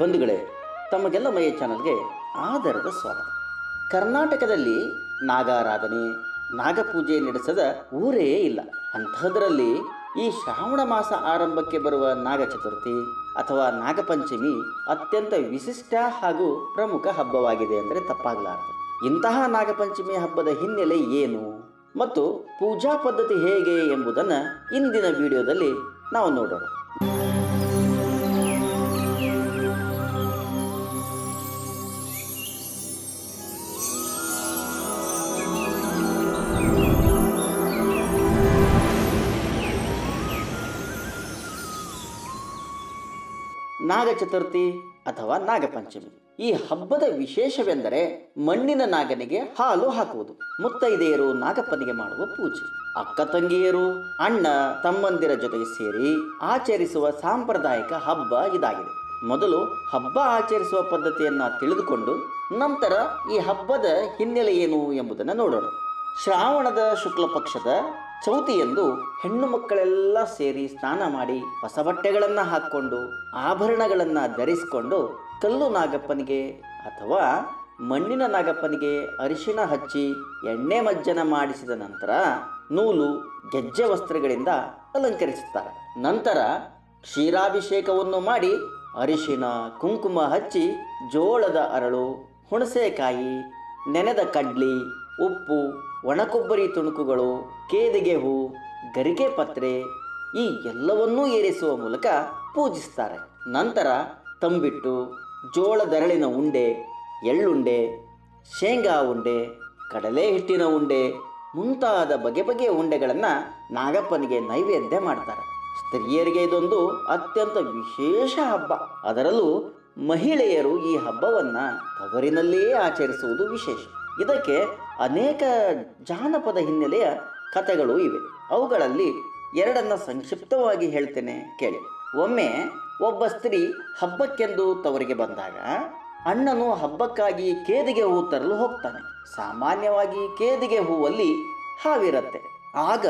ಬಂಧುಗಳೇ, ತಮಗೆಲ್ಲ ಮಯ ಚಾನಲ್ಗೆ ಆದರದ ಸ್ವಾಗತ. ಕರ್ನಾಟಕದಲ್ಲಿ ನಾಗಾರಾಧನೆ, ನಾಗಪೂಜೆ ನಡೆಸದ ಊರೇ ಇಲ್ಲ. ಅಂಥದ್ರಲ್ಲಿ ಈ ಶ್ರಾವಣ ಮಾಸ ಆರಂಭಕ್ಕೆ ಬರುವ ನಾಗ ಚತುರ್ಥಿ ಅಥವಾ ನಾಗಪಂಚಮಿ ಅತ್ಯಂತ ವಿಶಿಷ್ಟ ಹಾಗೂ ಪ್ರಮುಖ ಹಬ್ಬವಾಗಿದೆ ಅಂದರೆ ತಪ್ಪಾಗಲಾರದು. ಇಂತಹ ನಾಗಪಂಚಮಿ ಹಬ್ಬದ ಹಿನ್ನೆಲೆ ಏನು ಮತ್ತು ಪೂಜಾ ಪದ್ಧತಿ ಹೇಗೆ ಎಂಬುದನ್ನು ಇಂದಿನ ವಿಡಿಯೋದಲ್ಲಿ ನಾವು ನೋಡೋಣ. ನಾಗ ಚತುರ್ಥಿ ಅಥವಾ ನಾಗಪಂಚಮಿ. ಈ ಹಬ್ಬದ ವಿಶೇಷವೆಂದರೆ ಮಣ್ಣಿನ ನಾಗನಿಗೆ ಹಾಲು ಹಾಕುವುದು. ಮುತ್ತೈದೆಯರು ನಾಗಪ್ಪನಿಗೆ ಮಾಡುವ ಪೂಜೆ. ಅಕ್ಕ ತಂಗಿಯರು, ಅಣ್ಣ, ತಮ್ಮಂದಿರ ಜೊತೆಗೆ ಸೇರಿ ಆಚರಿಸುವ ಸಾಂಪ್ರದಾಯಿಕ ಹಬ್ಬ ಇದಾಗಿದೆ. ಮೊದಲು ಹಬ್ಬ ಆಚರಿಸುವ ಪದ್ಧತಿಯನ್ನು ತಿಳಿದುಕೊಂಡು ನಂತರ ಈ ಹಬ್ಬದ ಹಿನ್ನೆಲೆ ಏನು ಎಂಬುದನ್ನು ನೋಡೋಣ. ಶ್ರಾವಣದ ಶುಕ್ಲ ಪಕ್ಷದ ಚೌತಿಯಂದು ಹೆಣ್ಣು ಮಕ್ಕಳೆಲ್ಲ ಸೇರಿ ಸ್ನಾನ ಮಾಡಿ ಹೊಸ ಬಟ್ಟೆಗಳನ್ನು ಹಾಕ್ಕೊಂಡು, ಆಭರಣಗಳನ್ನು ಧರಿಸಿಕೊಂಡು ಕಲ್ಲು ನಾಗಪ್ಪನಿಗೆ ಅಥವಾ ಮಣ್ಣಿನ ನಾಗಪ್ಪನಿಗೆ ಅರಿಶಿಣ ಹಚ್ಚಿ ಎಣ್ಣೆ ಮಜ್ಜನ ಮಾಡಿಸಿದ ನಂತರ ನೂಲು, ಗೆಜ್ಜೆ ವಸ್ತ್ರಗಳಿಂದ ಅಲಂಕರಿಸುತ್ತಾರೆ. ನಂತರ ಕ್ಷೀರಾಭಿಷೇಕವನ್ನು ಮಾಡಿ ಅರಿಶಿನ, ಕುಂಕುಮ ಹಚ್ಚಿ ಜೋಳದ ಅರಳು, ಹುಣಸೆಕಾಯಿ, ನೆನೆದ ಕಡ್ಲಿ, ಉಪ್ಪು ಒಣಕೊಬ್ಬರಿ ತುಣುಕುಗಳು, ಕೇದಿಗೆ ಹೂ, ಗರಿಕೆ ಪತ್ರೆ ಈ ಎಲ್ಲವನ್ನೂ ಏರಿಸುವ ಮೂಲಕ ಪೂಜಿಸ್ತಾರೆ. ನಂತರ ತಂಬಿಟ್ಟು ಜೋಳದರಳಿನ ಉಂಡೆ, ಎಳ್ಳುಂಡೆ, ಶೇಂಗಾ ಉಂಡೆ, ಕಡಲೆ ಹಿಟ್ಟಿನ ಉಂಡೆ ಮುಂತಾದ ಬಗೆ ಬಗೆಯ ಉಂಡೆಗಳನ್ನು ನಾಗಪ್ಪನಿಗೆ ನೈವೇದ್ಯ ಮಾಡ್ತಾರೆ. ಸ್ತ್ರೀಯರಿಗೆ ಇದೊಂದು ಅತ್ಯಂತ ವಿಶೇಷ ಹಬ್ಬ. ಅದರಲ್ಲೂ ಮಹಿಳೆಯರು ಈ ಹಬ್ಬವನ್ನು ತವರಿನಲ್ಲಿಯೇ ಆಚರಿಸುವುದು ವಿಶೇಷ. ಇದಕ್ಕೆ ಅನೇಕ ಜಾನಪದ ಹಿನ್ನೆಲೆಯ ಕಥೆಗಳು ಇವೆ. ಅವುಗಳಲ್ಲಿ ಎರಡನ್ನ ಸಂಕ್ಷಿಪ್ತವಾಗಿ ಹೇಳ್ತೇನೆ ಕೇಳಿ. ಒಮ್ಮೆ ಒಬ್ಬ ಸ್ತ್ರೀ ಹಬ್ಬಕ್ಕೆಂದು ತವರಿಗೆ ಬಂದಾಗ ಅಣ್ಣನು ಹಬ್ಬಕ್ಕಾಗಿ ಕೇದಿಗೆ ಹೂ ತರಲು ಹೋಗ್ತಾನೆ. ಸಾಮಾನ್ಯವಾಗಿ ಕೇದಿಗೆ ಹೂವಲ್ಲಿ ಹಾವಿರುತ್ತೆ. ಆಗ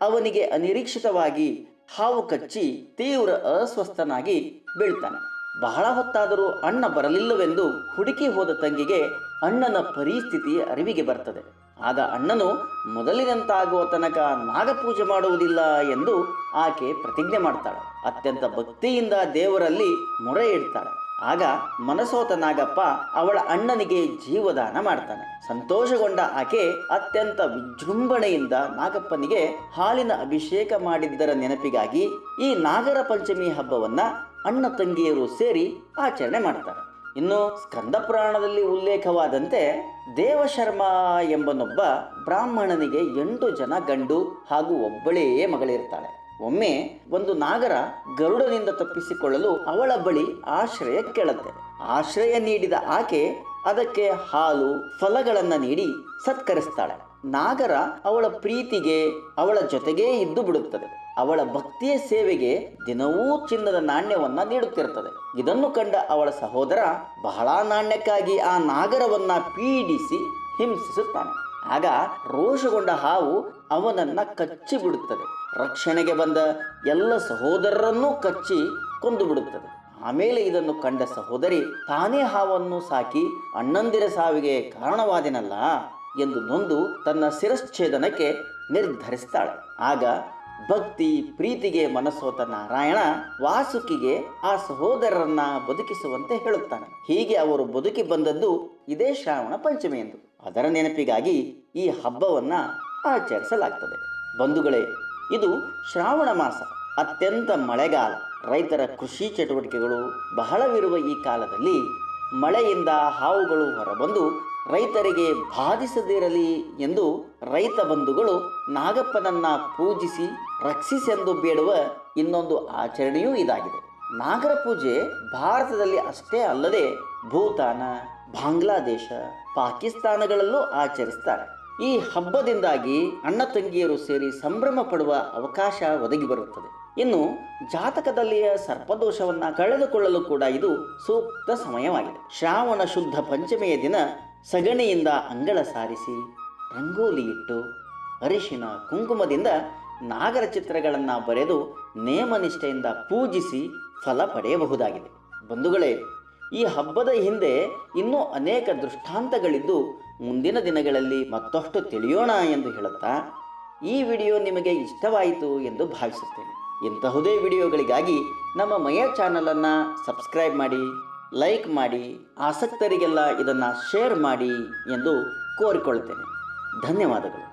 ಅವನಿಗೆ ಅನಿರೀಕ್ಷಿತವಾಗಿ ಹಾವು ಕಚ್ಚಿ ತೀವ್ರ ಅಸ್ವಸ್ಥನಾಗಿ ಬೀಳ್ತಾನೆ. ಬಹಳ ಹೊತ್ತಾದರೂ ಅಣ್ಣ ಬರಲಿಲ್ಲವೆಂದು ಹುಡುಕಿ ಹೋದ ತಂಗಿಗೆ ಅಣ್ಣನ ಪರಿಸ್ಥಿತಿ ಅರಿವಿಗೆ ಬರ್ತದೆ. ಆಗ ಅಣ್ಣನು ಮೊದಲಿನಂತಾಗುವ ತನಕ ನಾಗಪೂಜೆ ಮಾಡುವುದಿಲ್ಲ ಎಂದು ಆಕೆ ಪ್ರತಿಜ್ಞೆ ಮಾಡ್ತಾಳೆ. ಅತ್ಯಂತ ಭಕ್ತಿಯಿಂದ ದೇವರಲ್ಲಿ ಮೊರೆ ಇಡ್ತಾಳೆ. ಆಗ ಮನಸೋತ ನಾಗಪ್ಪ ಅವಳ ಅಣ್ಣನಿಗೆ ಜೀವದಾನ ಮಾಡ್ತಾನೆ. ಸಂತೋಷಗೊಂಡ ಆಕೆ ಅತ್ಯಂತ ವಿಜೃಂಭಣೆಯಿಂದ ನಾಗಪ್ಪನಿಗೆ ಹಾಲಿನ ಅಭಿಷೇಕ ಮಾಡಿದ್ದರ ನೆನಪಿಗಾಗಿ ಈ ನಾಗರ ಪಂಚಮಿ ಹಬ್ಬವನ್ನ ಅಣ್ಣ ತಂಗಿಯರು ಸೇರಿ ಆಚರಣೆ ಮಾಡ್ತಾರೆ. ಇನ್ನು ಸ್ಕಂದ ಪುರಾಣದಲ್ಲಿ ಉಲ್ಲೇಖವಾದಂತೆ ದೇವಶರ್ಮ ಎಂಬನೊಬ್ಬ ಬ್ರಾಹ್ಮಣನಿಗೆ ಎಂಟು ಜನ ಗಂಡು ಹಾಗೂ ಒಬ್ಬಳೇ ಮಗಳಿರ್ತಾಳೆ. ಒಮ್ಮೆ ಒಂದು ನಾಗರ ಗರುಡನಿಂದ ತಪ್ಪಿಸಿಕೊಳ್ಳಲು ಅವಳ ಬಳಿ ಆಶ್ರಯ ಕೇಳುತ್ತೆ. ಆಶ್ರಯ ನೀಡಿದ ಆಕೆ ಅದಕ್ಕೆ ಹಾಲು, ಫಲಗಳನ್ನು ನೀಡಿ ಸತ್ಕರಿಸ್ತಾಳೆ. ನಾಗರ ಅವಳ ಪ್ರೀತಿಗೆ ಅವಳ ಜೊತೆಗೇ ಇದ್ದು ಬಿಡುತ್ತದೆ. ಅವಳ ಭಕ್ತಿಯ ಸೇವೆಗೆ ದಿನವೂ ಚಿನ್ನದ ನಾಣ್ಯವನ್ನ ನೀಡುತ್ತಿರುತ್ತದೆ. ಇದನ್ನು ಕಂಡ ಅವಳ ಸಹೋದರ ಬಹಳ ನಾಣ್ಯಕ್ಕಾಗಿ ಆ ನಾಗರವನ್ನ ಪೀಡಿಸಿ ಹಿಂಸಿಸುತ್ತಾನೆ. ಆಗ ರೋಷಗೊಂಡ ಹಾವು ಅವನನ್ನ ಕಚ್ಚಿ ಬಿಡುತ್ತದೆ. ರಕ್ಷಣೆಗೆ ಬಂದ ಎಲ್ಲ ಸಹೋದರರನ್ನೂ ಕಚ್ಚಿ ಕೊಂದು ಬಿಡುತ್ತದೆ. ಆಮೇಲೆ ಇದನ್ನು ಕಂಡ ಸಹೋದರಿ ತಾನೇ ಹಾವನ್ನು ಸಾಕಿ ಅಣ್ಣಂದಿರ ಸಾವಿಗೆ ಕಾರಣವಾದಿನಲ್ಲ? ಎಂದು ನೊಂದು ತನ್ನ ಶಿರಶ್ಛೇದನಕ್ಕೆ ನಿರ್ಧರಿಸ್ತಾಳೆ. ಆಗ ಭಕ್ತಿ ಪ್ರೀತಿಗೆ ಮನಸ್ಸೋತ ನಾರಾಯಣ ವಾಸುಕಿಗೆ ಆ ಸಹೋದರರನ್ನ ಬದುಕಿಸುವಂತೆ ಹೇಳುತ್ತಾನೆ. ಹೀಗೆ ಅವರು ಬದುಕಿ ಬಂದದ್ದು ಇದೇ ಶ್ರಾವಣ ಪಂಚಮಿ ಎಂದು. ಅದರ ನೆನಪಿಗಾಗಿ ಈ ಹಬ್ಬವನ್ನ ಆಚರಿಸಲಾಗ್ತದೆ. ಬಂಧುಗಳೇ, ಇದು ಶ್ರಾವಣ ಮಾಸ. ಅತ್ಯಂತ ಮಳೆಗಾಲ. ರೈತರ ಕೃಷಿ ಚಟುವಟಿಕೆಗಳು ಬಹಳವಿರುವ ಈ ಕಾಲದಲ್ಲಿ ಮಳೆಯಿಂದ ಹಾವುಗಳು ಹೊರಬಂದು ರೈತರಿಗೆ ಬಾಧಿಸದಿರಲಿ ಎಂದು ರೈತ ಬಂಧುಗಳು ನಾಗಪ್ಪನನ್ನ ಪೂಜಿಸಿ, ರಕ್ಷಿಸೆಂದು ಬೇಡುವ ಇನ್ನೊಂದು ಆಚರಣೆಯೂ ಇದಾಗಿದೆ. ನಾಗರ ಪೂಜೆ ಭಾರತದಲ್ಲಿ ಅಷ್ಟೇ ಅಲ್ಲದೆ ಭೂತಾನ, ಬಾಂಗ್ಲಾದೇಶ, ಪಾಕಿಸ್ತಾನಗಳಲ್ಲೂ ಆಚರಿಸ್ತಾರೆ. ಈ ಹಬ್ಬದಿಂದಾಗಿ ಅಣ್ಣ ತಂಗಿಯರು ಸೇರಿ ಸಂಭ್ರಮ ಪಡುವ ಅವಕಾಶ ಒದಗಿ ಬರುತ್ತದೆ. ಇನ್ನು ಜಾತಕದಲ್ಲಿಯ ಸರ್ಪದೋಷವನ್ನ ಕಳೆದುಕೊಳ್ಳಲು ಕೂಡ ಇದು ಸೂಕ್ತ ಸಮಯವಾಗಿದೆ. ಶ್ರಾವಣ ಶುದ್ಧ ಪಂಚಮಿಯ ದಿನ ಸಗಣಿಯಿಂದ ಅಂಗಳ ಸಾರಿಸಿ, ರಂಗೋಲಿ ಇಟ್ಟು, ಅರಿಶಿನ ಕುಂಕುಮದಿಂದ ನಾಗರ ಚಿತ್ರಗಳನ್ನು ಬರೆದು ನೇಮನಿಷ್ಠೆಯಿಂದ ಪೂಜಿಸಿ ಫಲ ಪಡೆಯಬಹುದಾಗಿದೆ. ಬಂಧುಗಳೇ, ಈ ಹಬ್ಬದ ಹಿಂದೆ ಇನ್ನೂ ಅನೇಕ ದೃಷ್ಟಾಂತಗಳಿದ್ದು ಮುಂದಿನ ದಿನಗಳಲ್ಲಿ ಮತ್ತಷ್ಟು ತಿಳಿಯೋಣ ಎಂದು ಹೇಳುತ್ತಾ ಈ ವಿಡಿಯೋ ನಿಮಗೆ ಇಷ್ಟವಾಯಿತು ಎಂದು ಭಾವಿಸುತ್ತೇನೆ. ಇಂತಹುದೇ ವಿಡಿಯೋಗಳಿಗಾಗಿ ನಮ್ಮ ಮಯ ಚಾನಲನ್ನು ಸಬ್ಸ್ಕ್ರೈಬ್ ಮಾಡಿ, ಲೈಕ್ ಮಾಡಿ, ಆಸಕ್ತರಿಗೆಲ್ಲ ಇದನ್ನು ಶೇರ್ ಮಾಡಿ ಎಂದು ಕೋರಿಕೊಳ್ಳುತ್ತೇನೆ. ಧನ್ಯವಾದಗಳು.